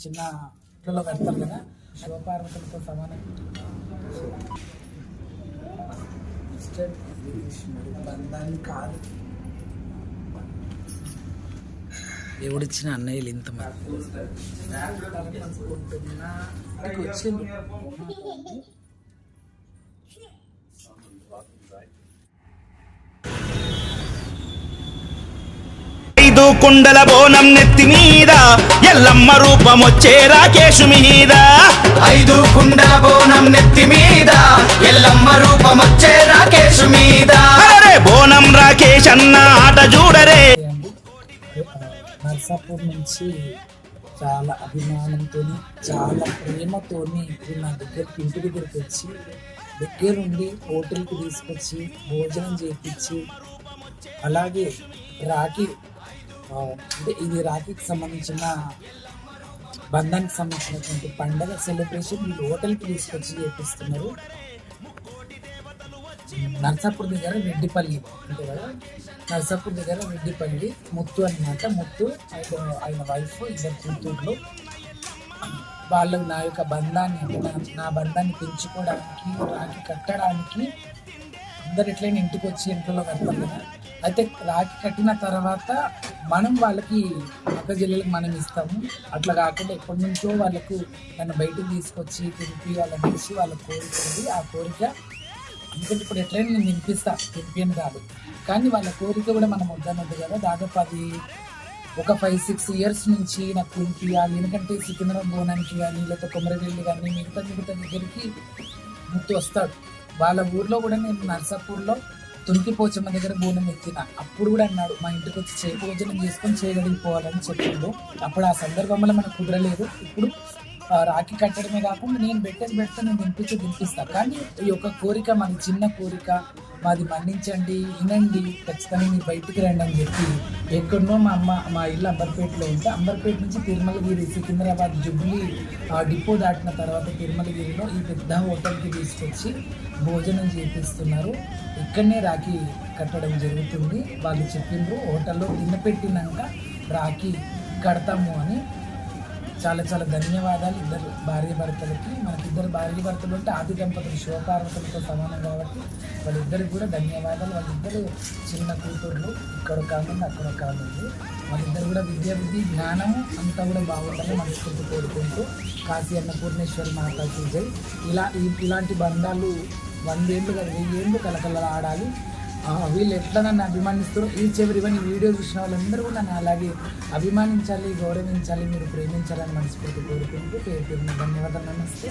చిన్న ఇంట్లో పెడతారు కదా శివపార్వతులతో సమానం. బంధాన్ని కాదు. ఎవడిచ్చిన అన్నయ్యలు ఇంతమంది. వచ్చింది ఐదు కుండల బోనం నెత్తి మీద. ఎల్లమ్మ రూపం వచ్చే రాకేషు మీద. ఐదు కుండల బోనం నెత్తి మీద. ఎల్లమ్మ రూపమొచ్చే రాకేష్ మీద. అరే బోనం రాకేష్ అన్న ఆట చూడరే. నర్సాపూర్ నుంచి చాలా అభిమానంతో చాలా ప్రేమతోని నా దగ్గరికి ఇంటి దగ్గరికి వచ్చి దగ్గరుండి హోటల్కి తీసుకొచ్చి భోజనం చేయించి అలాగే రాఖీ అంటే ఇది రాఖీకి సంబంధించిన బంధానికి సంబంధించినటువంటి పండగ సెలబ్రేషన్ మీరు హోటల్కి తీసుకొచ్చి చేపిస్తున్నారు. నర్సాపూర్ దగ్గర రెడ్డిపల్లి అంటే కదా? నర్సాపూర్ దగ్గర రెడ్డిపల్లి ముత్తు అనమాట ముత్తు ఆయన ఆయన వైఫ్ ఇద్దరు కూతుర్లు. వాళ్ళు నా యొక్క బంధాన్ని అంటే నా- బంధాన్ని పెంచుకోవడానికి రాఖీ కట్టడానికి అందరు ఎట్లయినా ఇంటికి వచ్చి ఇంట్లో కడతారు కదా? అయితే రాఖీ కట్టిన తర్వాత మనం వాళ్ళకి పక్క జిల్లాలకు మనం ఇస్తాము. అట్లా కాకుండా ఎప్పటి నుంచో వాళ్ళకు నన్ను బయటకు తీసుకొచ్చి తిరిపి వాళ్ళని ఇచ్చి వాళ్ళ కోరిక ఉంది. ఆ కోరిక ఎందుకంటే ఇప్పుడు ఎట్లయినా నేను వినిపిస్తా. వినిపించను కాదు. కానీ వాళ్ళ కోరిక కూడా మనం వద్దనద్దు కదా. దాదాపు అది ఒక ఫైవ్ సిక్స్ ఇయర్స్ నుంచి నాకు వినిపించాలి ఎందుకంటే సికింద్రం బోనానికి కానీ లేకపోతే కొమరవెల్లి కానీ మిగతా మిగతా దగ్గరికి ముత్తు వస్తాడు వాళ్ళ ఊర్లో కూడా నేను నర్సాపూర్లో తునికి పోచమ్మ దగ్గర బోనం ఎత్తిన అప్పుడు కూడా అన్నాడు మా ఇంటికి వచ్చి చేయ భోజనం చేసుకొని చేయగలిగిపోవాలని చెప్పిండు. అప్పుడు ఆ సందర్భంలో మనకు కుదరలేదు. ఇప్పుడు రాఖీ కట్టడమే కాకుండా నేను పెట్టేది పెడితే నేను తినిపించి వినిపిస్తాను కానీ ఈ యొక్క కోరిక మాది చిన్న కోరిక మాది మన్నించండి వినండి ఖచ్చితంగా మీరు బయటికి రండి అని చెప్పి ఎక్కడనో మా అమ్మ మా ఇల్లు అంబర్పేటలో ఉంటే అంబర్పేట నుంచి తిరుమలగిరి సికింద్రాబాద్ జుబ్లీ డిపో దాటిన తర్వాత తిరుమలగిరిలో ఈ పెద్ద హోటల్కి తీసుకొచ్చి భోజనం చేపిస్తున్నారు. ఇక్కడనే రాఖీ కట్టడం జరుగుతుంది. వాళ్ళు చెప్పిండ్రు హోటల్లో తిన్న పెట్టినాక రాఖీ కడతాము అని చాలా చాలా ధన్యవాదాలు. ఇద్దరు భార్య భర్తలకి మనకి ఇద్దరు భార్య భర్తలు ఉంటే ఆది దంపతులు శివపార్వతులతో సమానం కాబట్టి వాళ్ళిద్దరికి కూడా ధన్యవాదాలు. వాళ్ళిద్దరు చిన్న కూతుర్లు ఇక్కడ ఒక ఆమె ఉంది, అక్కడ ఒక ఆమె వాళ్ళిద్దరు కూడా విద్యా బుద్ధి జ్ఞానము అంతా కూడా బాగుండాలని మనస్ఫూర్తి కోరుకుంటూ కాశీ అన్నపూర్ణేశ్వరి మాతాకి జై. ఇలా ఇలాంటి బంధాలు వందేళ్ళు కదా వెయ్యేళ్ళు కలకలలు ఆడాలి వీళ్ళు ఎట్లా నన్ను అభిమానిస్తారో ఈ చివరి ఇవన్నీ వీడియో చూసిన వాళ్ళందరూ కూడా నన్ను అలాగే అభిమానించాలి గౌరవించాలి మీరు ప్రేమించాలని మనస్ఫూర్తి కోరుకుంటూ పేరు పేరున ధన్యవాదాలు నమస్తే.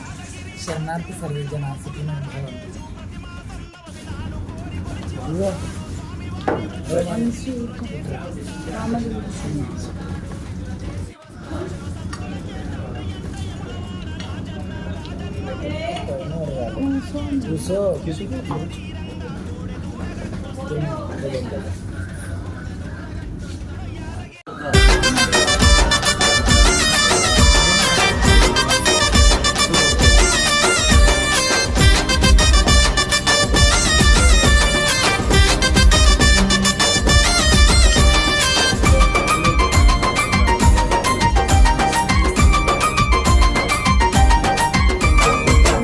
శరణార్థి సర్వేజన ఆసక్తి కూర్చో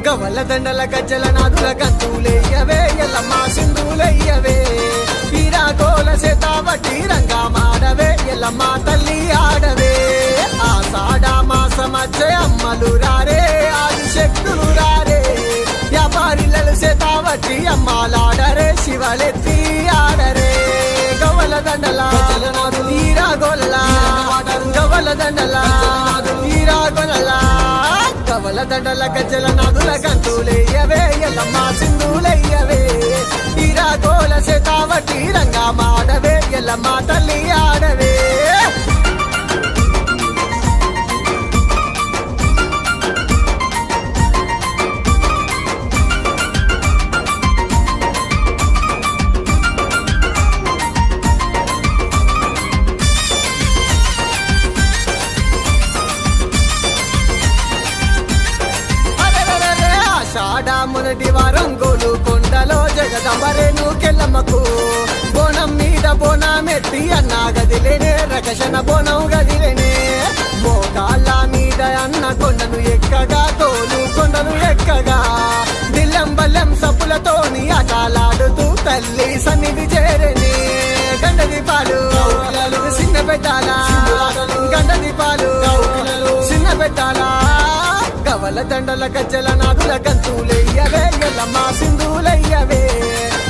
గవల దండల గజ్జల నాదుల గంతులయ్యవే ఎల్లమ్మ సింధులయ్యవే ఎల్లమ్మ తల్లి ఆడవే. ఆ సాడా మాసమచ్చే అమ్మలు రారే ఆది శక్తులు రారే. వ్యాపారిలలు చేతావటి అమ్మాలాడరే శివలెత్తి ఆడరే. గవల దండల గోలల. గవల దండల గోలల. దండల గజ్జల నదుల ఎల్లమ్మ సింధులయ్యవే తీరా గోల శతావటి రంగా మాడవే ఎల్లమ్మ తల్లి ఆడవే. మొదటి వారం గోలు కొండలో జగదంబరేను కెల్లమ్మకు. బోనం మీద బోనాల బోనమెత్తి అన్న గదిలేనే రకషణ బోనం గదిలేనే మోకాళ్ళ మీద అన్న కొండను ఎక్కగా తోలు కొండను ఎక్కగా. దిల్లం బల్లెం సప్పులతోని అటాలాడుతూ తల్లి సన్నిధి చేరని. గండ దీపాలు చిన్న పెట్టాలా? గండ దీపాలు చిన్న పెట్టాలా? గవల దండల గజ్జల నాదుల గంతులయ్యవే ఎల్లమ్మ సింధులయ్యవే.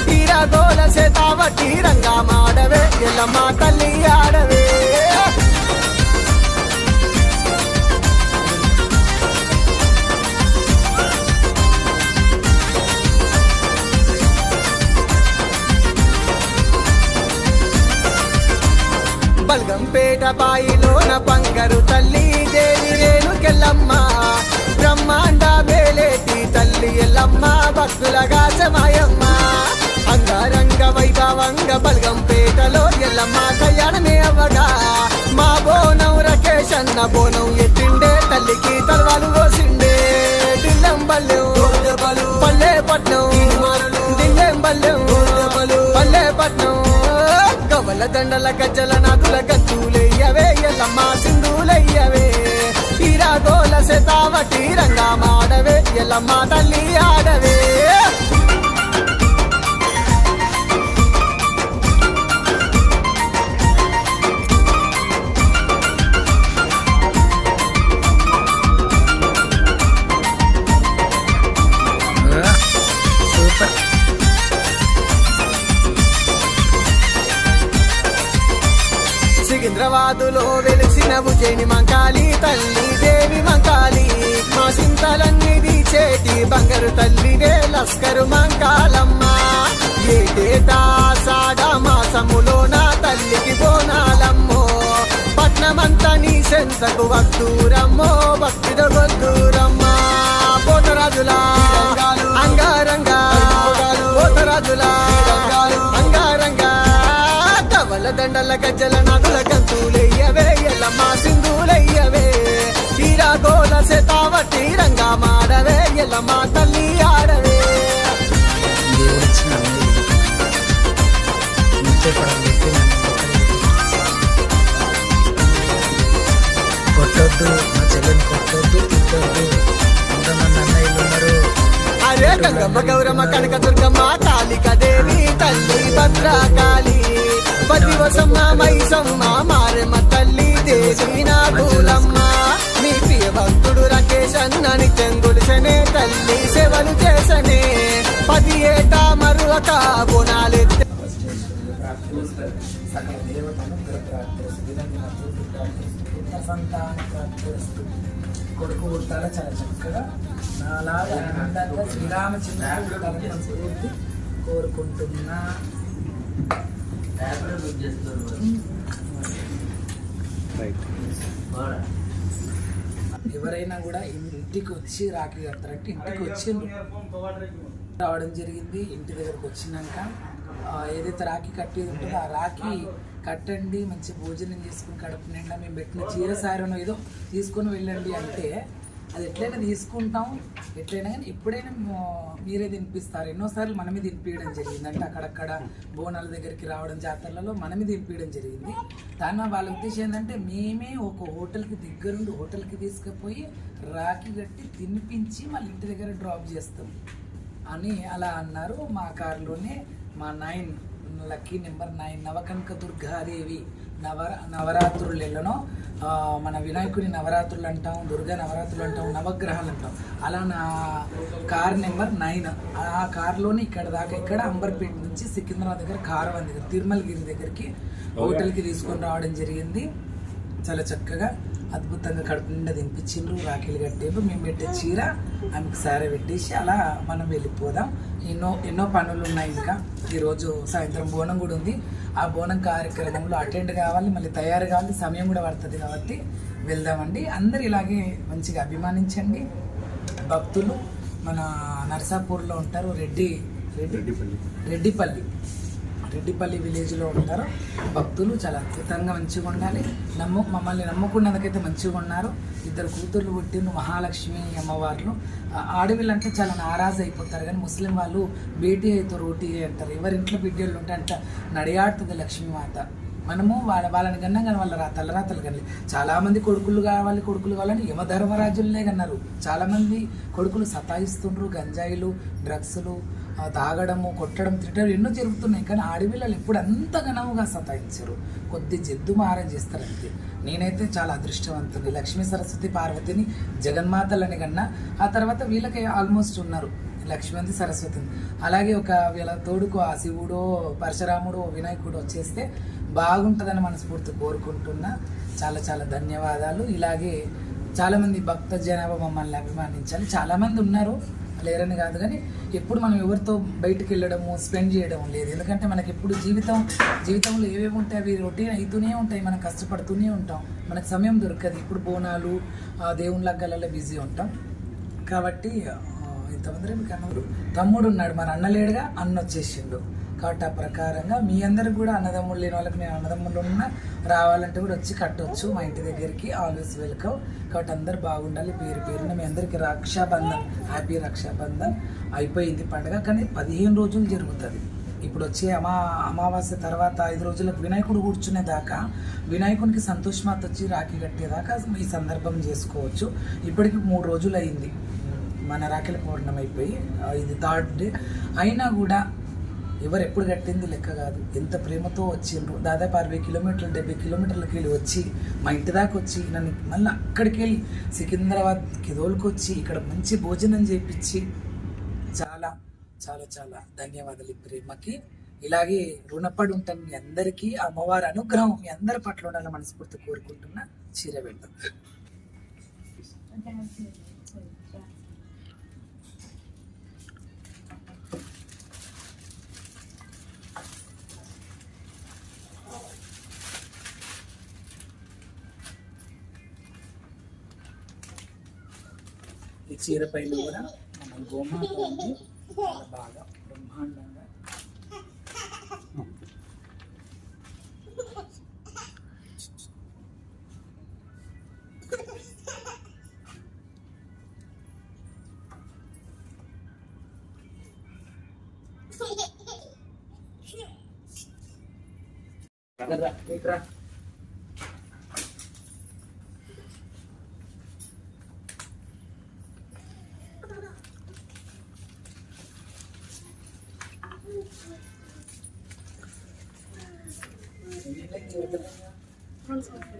తీరా గోల సేతావటి రంగా మాడవే ఎల్లమ్మ తల్లి ఆడవే. బల్గంపేట బాయిలోన బంగారు తల్లి దేవి రేణుకెళ్ళమ్మ బ్రహ్మాండ వేలేటి తల్లి ఎల్లమ్మ భక్తులగా సమాయమ్మ అంగరంగ వైభవంగ బల్గంపేటలో ఎల్లమ్మ కళ్యాణమే అవ్వగా మా బోనం రకేష్ అన్న బోనం ఎత్తిండే తల్లికి తలవాలు పోసిండే. దిల్లం బల్లెం పల్లె పట్నం దిల్లెం బల్లెం పల్లె పట్నం. గవల దండల గజ్జల నాకుల గజ్జులయ్యవే ఎల్లమ్మ సింధులయ్యవే. గోల శతావటి రంగా మాడవే ఎల్లమ్మ తల్లి ఆడవే. సూపర్ సికింద్రాబాదులో వెలిసిన ఉజ్జయిని తల్లి. బంగారు తల్లినే లస్కరు మంకాలమ్మ. ఏటేటా సాడ మాసములో నా తల్లికి బోనాలమ్మో. పట్నమంతా నీ సెంతకు వద్దూరమ్మో భక్తిద వద్దూరమ్మా. పోతరాజులా అంగారంగా పోతరాజులా అంగారంగా. తవల దండల గజ్జల నదుల గంతులయ్యవే ఎల్లమ్మ సింధులయ్యవే. తీరా గోల శతావటి రంగా మాడవే ఎల్లమ్మ తల్లి ఆడవే? ఇంతే పెట్టి కొట్టొద్దు మా చెల్లెని కొట్టొద్దు తిట్టొద్దు. ఎంతమంది అన్నయ్యలు ఉన్నారు. అరే గంగమ్మ గౌరమ్మ కనక దుర్గమ్మ కాళిక దేవి తల్లి భద్రకాళి. పతివసమ్మ మైసమ్మ మారెమ్మ తల్లి దేవి నాగులమ్మ మీ నీ భక్తుడు రాకేష్ అన్న నిత్యం తల్లి సేవలు చేసనే. పది ఏటా మరువక బోనాలెత్తే సకల దేవతను కొడుకు పుట్టాల చాలా చక్కగా నాలాగా ఆనందంగా శ్రీరామచంద్రుడు పుట్టాలని మనస్ఫూర్తి ఎవరైనా కూడా ఇంటికి వచ్చి రాఖీ కడతారంటే ఇంటికి వచ్చి రావడం జరిగింది. ఇంటి దగ్గరకు వచ్చినాక ఏదైతే రాఖీ కట్టేది ఉంటుందో ఆ రాఖీ కట్టండి మంచి భోజనం చేసుకుని కడుపు నిండా మేము పెట్టిన చీర సారను ఏదో తీసుకొని వెళ్ళండి అంటే అది ఎట్లయినా తీసుకుంటాం. ఎట్లయినా కానీ ఎప్పుడైనా మీరే తినిపిస్తారు. ఎన్నోసార్లు మనమే తినిపించడం జరిగింది అంటే అక్కడక్కడ బోనాల దగ్గరికి రావడం జాతరలలో మనమే తినిపించడం జరిగింది. దాని వాళ్ళ ఉద్దేశం ఏంటంటే మేమే ఒక హోటల్కి దగ్గరుండి హోటల్కి తీసుకుపోయి రాఖీ కట్టి తినిపించి మళ్ళీ ఇంటి దగ్గర డ్రాప్ చేస్తాం అని అలా అన్నారు మా కారులోనే మా నైన్ లక్కీ నెంబర్ నైన్ నవకనక దుర్గాదేవి నవ నవరాత్రులలో మన వినాయకుడి నవరాత్రులు అంటాం దుర్గా నవరాత్రులు అంటాం నవగ్రహాలు అంటాం అలా నా కార్ నెంబర్ నైన్. ఆ కార్లోనే ఇక్కడ దాకా ఇక్కడ అంబర్పేట నుంచి సికింద్రాబాద్ దగ్గర కారవాన్ దగ్గర తిరుమలగిరి దగ్గరికి హోటల్కి తీసుకొని రావడం జరిగింది. చాలా చక్కగా. అద్భుతంగా కడుపు నిండా దింపించిండ్రు రాఖీలు కట్టేరు మేము పెట్టే చీర ఆమెకు సారే పెట్టేసి అలా మనం వెళ్ళిపోదాం. ఎన్నో ఎన్నో పనులు ఉన్నాయి ఇంకా. ఈరోజు సాయంత్రం బోనం కూడా ఉంది. ఆ బోనం కార్యక్రమంలో అటెండ్ కావాలి మళ్ళీ తయారు కావాలి సమయం కూడా పడుతుంది కాబట్టి వెళ్దామండి. అందరు ఇలాగే మంచిగా అభిమానించండి. భక్తులు మన నర్సాపూర్లో ఉంటారు రెడ్డి రెడ్డి రెడ్డిపల్లి. రెడ్డిపల్లి విలేజ్లో ఉంటారు. భక్తులు చాలా అద్భుతంగా మంచిగా ఉండాలి. నమ్ము మమ్మల్ని నమ్ముకున్నందుకైతే మంచిగా ఉన్నారు. ఇద్దరు కూతుర్లు పుట్టిన మహాలక్ష్మి అమ్మవార్లు. ఆడవిళ్ళు ఆడవిళ్ళంటే చాలా నారాజు అయిపోతారు. కానీ ముస్లిం వాళ్ళు బేటీ అయితే రోటీ అంటారు. ఎవరింట్లో బిడ్డలు ఉంటే అంట నడియాడుతుంది లక్ష్మీమాత. మనము వాళ్ళ వాళ్ళని కన్నా కానీ వాళ్ళ తలరాతలు కానీ చాలామంది కొడుకులు కావాలి కొడుకులు కావాలని యమధర్మరాజులనే కన్నారు చాలామంది కొడుకులు సతాయిస్తుండ్రు. గంజాయిలు డ్రగ్స్లు తాగడము కొట్టడం తిట్టడం ఎన్నో జరుగుతున్నాయి. కానీ ఆడపిల్లలు ఎప్పుడు అంత ఘనముగా సతాయించరు. కొద్ది జిద్దు మారం చేస్తారంతే. నేనైతే చాలా అదృష్టవంతుని లక్ష్మీ సరస్వతి పార్వతిని జగన్మాతలని కన్నా ఆ తర్వాత వీళ్ళకి ఆల్మోస్ట్ ఉన్నారు. లక్ష్మీ సరస్వతి అలాగే ఒక వీళ్ళ తోడుకు ఆ శివుడో పరశురాముడు వినాయకుడు వచ్చేస్తే బాగుంటుందని మనస్ఫూర్తి కోరుకుంటున్నా. చాలా చాలా ధన్యవాదాలు. ఇలాగే చాలామంది భక్త జనాభా మమ్మల్ని అభిమానించాలి. చాలామంది ఉన్నారు. లేరని కాదు కానీ ఎప్పుడు మనం ఎవరితో బయటికి వెళ్ళడము స్పెండ్ చేయడం లేదు. ఎందుకంటే మనకి ఎప్పుడు జీవితం జీవితంలో ఏవేవి ఉంటాయి అవి రొటీన్ అవుతూనే ఉంటాయి. మనం కష్టపడుతూనే ఉంటాం. మనకు సమయం దొరకదు. ఇప్పుడు బోనాలు దేవుళ్ళ గల్లలో బిజీ ఉంటాం. కాబట్టి ఇంతమంది మీకు అన్నప్పుడు తమ్ముడు ఉన్నాడు మరి అన్న లేడుగా అన్న వచ్చేసిండు. కాబట్టి ఆ ప్రకారంగా మీ అందరికి కూడా అన్నదమ్ములు లేని వాళ్ళకి మేము అన్నదమ్ములు ఉన్నా రావాలంటే కూడా వచ్చి కట్టొచ్చు. మా ఇంటి దగ్గరికి ఆల్వేస్ వెల్కమ్ కాబట్టి అందరు బాగుండాలి. పేరు పేరున మీ అందరికి రక్షాబంధన్ హ్యాపీ రక్షాబంధన్. అయిపోయింది పండుగ. కానీ పదిహేను రోజులు జరుగుతుంది. ఇప్పుడు వచ్చే అమా అమావాస్య తర్వాత ఐదు రోజులకు వినాయకుడు కూర్చునే దాకా వినాయకునికి సంతోషమాత వచ్చి రాఖీ కట్టేదాకా ఈ సందర్భం చేసుకోవచ్చు. ఇప్పటికి మూడు రోజులు అయింది మన రాఖీల పౌర్ణమి అయిపోయి ఇది థర్డ్ డే. అయినా కూడా ఎవరు ఎప్పుడు కట్టింది లెక్క కాదు. ఎంత ప్రేమతో వచ్చిండ్రు. దాదాపు అరవై కిలోమీటర్లు డెబ్బై కిలోమీటర్లకి వెళ్ళి వచ్చి మా ఇంటి దాకా వచ్చి నన్ను మళ్ళీ అక్కడికి వెళ్ళి సికింద్రాబాద్కి వచ్చి ఇక్కడ మంచి భోజనం చేపించి చాలా చాలా చాలా ధన్యవాదాలు ఈ ప్రేమకి. ఇలాగే రుణపడి ఉంటాను మీ అందరికీ. అమ్మవారి అనుగ్రహం మీ అందరి పట్ల ఉండాలని మనస్ఫూర్తి కోరుకుంటున్నా. చీర పెడతాం చీర పైన కూడా మన గోమాత ఉంది చాలా బాగా బ్రహ్మాండంగా రా, ఇటు Pantolon.